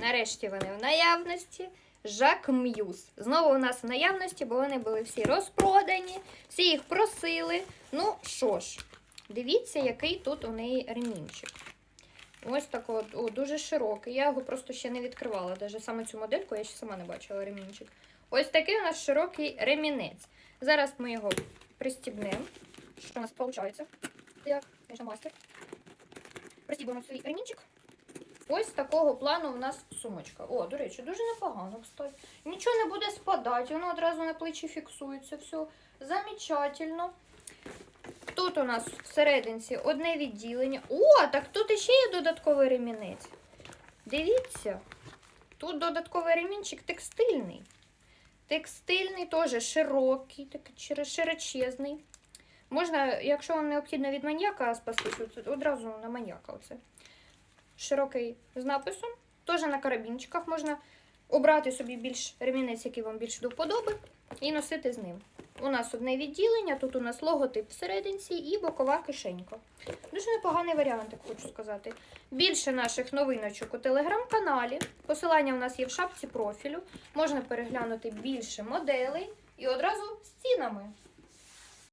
Нарешті вони в наявності. Жак М'юз. Знову у нас в наявності, бо вони були всі розпродані, всі їх просили. Ну що ж, дивіться, який тут у неї ремінчик. Ось такий от, о, дуже широкий. Я його просто ще не відкривала. Навіть саме цю модельку я ще сама не бачила ремінчик. Ось такий у нас широкий ремінець. Зараз ми його пристібнемо. Що у нас виходить? Я, звісно, мастер. Пристібуємо свій ремінчик. Ось такого плану у нас сумочка. О, до речі, дуже непогано, кстати. Нічого не буде спадати, воно одразу на плечі фіксується. Все замечательно. Тут у нас всерединці одне відділення. О, так тут іще є додатковий ремінець. Дивіться, тут додатковий ремінчик текстильний. Текстильний теж широкий, такий широ- широчезний. Можна, якщо вам необхідно від маньяка спастися, то одразу на маньяка. Оце. Широкий з написом. Теж на карабінчиках можна обрати собі більш ремінець, який вам більше до вподоби, і носити з ним. У нас одне відділення, тут у нас логотип всерединці і бокова кишенька. Дуже непоганий варіант, як хочу сказати. Більше наших новиночок у телеграм-каналі. Посилання у нас є в шапці профілю. Можна переглянути більше моделей і одразу з цінами.